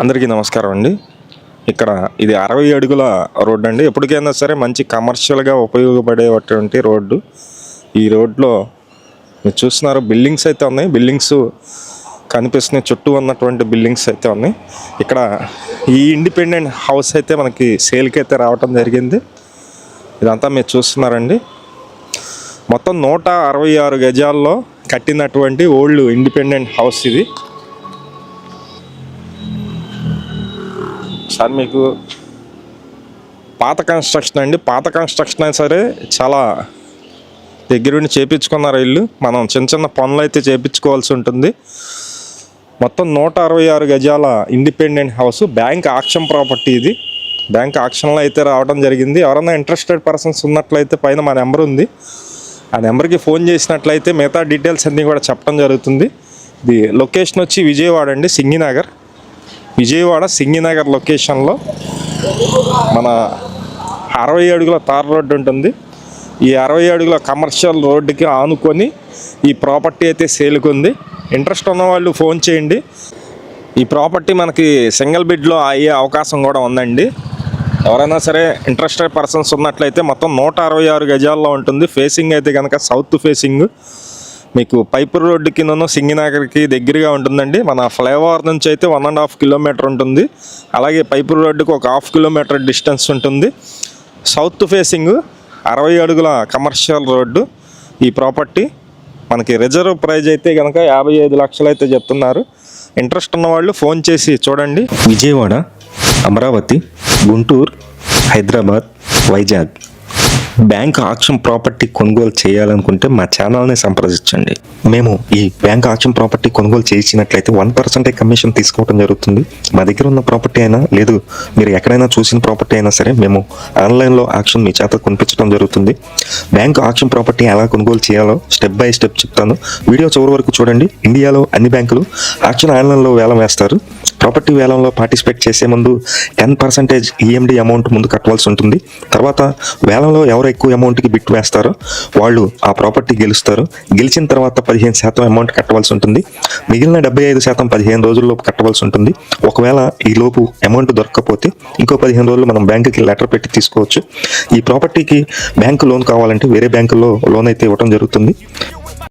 అందరికీ నమస్కారం అండి. ఇక్కడ ఇది అరవై అడుగుల రోడ్ అండి. ఎప్పటికైనా సరే మంచి కమర్షియల్గా ఉపయోగపడేటువంటి రోడ్డు ఈ రోడ్లో అండి ఎప్పటికైనా సరే మంచి కమర్షియల్గా ఉపయోగపడేటువంటి రోడ్డు. ఈ రోడ్లో మీరు చూస్తున్నారు బిల్డింగ్స్ అయితే ఉన్నాయి. బిల్డింగ్స్ కనిపిస్తున్నాయి. చుట్టూ ఉన్నటువంటి బిల్డింగ్స్ అయితే ఉన్నాయి. ఇక్కడ ఈ ఇండిపెండెంట్ హౌస్ అయితే మనకి సేల్కి అయితే రావటం జరిగింది. ఇదంతా మీరు చూస్తున్నారండి. మొత్తం నూట అరవై ఆరు గజాల్లో కట్టినటువంటి ఓల్డ్ ఇండిపెండెంట్ హౌస్ ఇది. ఒకసారి మీకు పాత కన్స్ట్రక్షన్ అండి. పాత కన్స్ట్రక్షన్ అయినా సరే చాలా దగ్గరుండి చేపించుకున్నారు ఇల్లు. మనం చిన్న చిన్న పనులు అయితే చేపించుకోవాల్సి ఉంటుంది. మొత్తం నూట అరవై ఆరు గజాల independent house bank auction property ఇది. బ్యాంక్ ఆక్షన్లో అయితే రావడం జరిగింది. ఎవరైనా ఇంట్రెస్టెడ్ పర్సన్స్ ఉన్నట్లయితే పైన మా నెంబర్ ఉంది. ఆ నెంబర్కి ఫోన్ చేసినట్లయితే మిగతా డీటెయిల్స్ అన్నీ కూడా చెప్పడం జరుగుతుంది. ఇది లొకేషన్ వచ్చి విజయవాడ అండి సింగినగర్. విజయవాడ సింగినగర్ లొకేషన్లో మన అరవై అడుగుల తార్ రోడ్డు ఉంటుంది. ఈ అరవై అడుగుల కమర్షియల్ రోడ్డుకి ఆనుకొని ఈ ప్రాపర్టీ అయితే సేలుకుంది ఇంట్రెస్ట్ ఉన్న వాళ్ళు ఫోన్ చేయండి. ఈ ప్రాపర్టీ మనకి సింగిల్ బిడ్లో అయ్యే అవకాశం కూడా ఉందండి. ఎవరైనా సరే ఇంట్రెస్టెడ్ పర్సన్స్ ఉన్నట్లయితే మొత్తం నూట అరవై ఆరు గజాల్లో ఉంటుంది. ఫేసింగ్ అయితే కనుక సౌత్ ఫేసింగ్. మీకు పైపు రోడ్డు కిందను సింగినగర్కి దగ్గరగా ఉంటుందండి. మన ఫ్లైఓవర్ నుంచి అయితే వన్ అండ్ హాఫ్ కిలోమీటర్ ఉంటుంది. అలాగే పైపు రోడ్డుకి ఒక హాఫ్ కిలోమీటర్ డిస్టెన్స్ ఉంటుంది. సౌత్ ఫేసింగ్ అరవై అడుగుల కమర్షియల్ రోడ్డు. ఈ ప్రాపర్టీ మనకి రిజర్వ్ ప్రైజ్ అయితే కనుక యాభై ఐదు లక్షలు అయితే చెప్తున్నారు. ఇంట్రెస్ట్ ఉన్న వాళ్ళు ఫోన్ చేసి చూడండి. Vijayawada Amaravati Guntur Hyderabad Vizag. Bank auction property కొనుగోలు చేయాలనుకుంటే మా ఛానల్ని సంప్రదించండి. మేము ఈ బ్యాంక్ ఆక్షన్ ప్రాపర్టీ కొనుగోలు చేసినట్లయితే వన్ పర్సెంటే కమిషన్ తీసుకోవడం జరుగుతుంది. మా దగ్గర ఉన్న ప్రాపర్టీ అయినా లేదు మీరు ఎక్కడైనా చూసిన ప్రాపర్టీ అయినా సరే మేము ఆన్లైన్లో ఆక్షన్ మీ చేత కొనిపించడం జరుగుతుంది. బ్యాంక్ ఆక్షన్ ప్రాపర్టీ ఎలా కొనుగోలు చేయాలో స్టెప్ బై స్టెప్ చెప్తాను. వీడియో చివరి వరకు చూడండి. ఇండియాలో అన్ని బ్యాంకులు ఆక్షన్ ఆన్లైన్లో వేలం వేస్తారు. ప్రాపర్టీ వేలంలో పార్టిసిపేట్ చేసే ముందు టెన్ పర్సెంటేజ్ ఈఎండి అమౌంట్ ముందు కట్టవలసి ఉంటుంది. తర్వాత వేలంలో ఎవరు ఎక్కువ అమౌంట్కి బిట్ వేస్తారో వాళ్ళు ఆ ప్రాపర్టీ గెలుస్తారు. గెలిచిన తర్వాత పదిహేను శాతం అమౌంట్ కట్టవలసి ఉంటుంది. మిగిలిన డెబ్బై ఐదు శాతం పదిహేను రోజుల్లోపు కట్టవలసి ఉంటుంది. ఒకవేళ ఈ లోపు అమౌంట్ దొరకకపోతే ఇంకో పదిహేను రోజులు మనం బ్యాంకుకి లెటర్ పెట్టి తీసుకోవచ్చు. ఈ ప్రాపర్టీకి బ్యాంకు లోన్ కావాలంటే వేరే బ్యాంకులో లోన్ అయితే ఇవ్వడం జరుగుతుంది.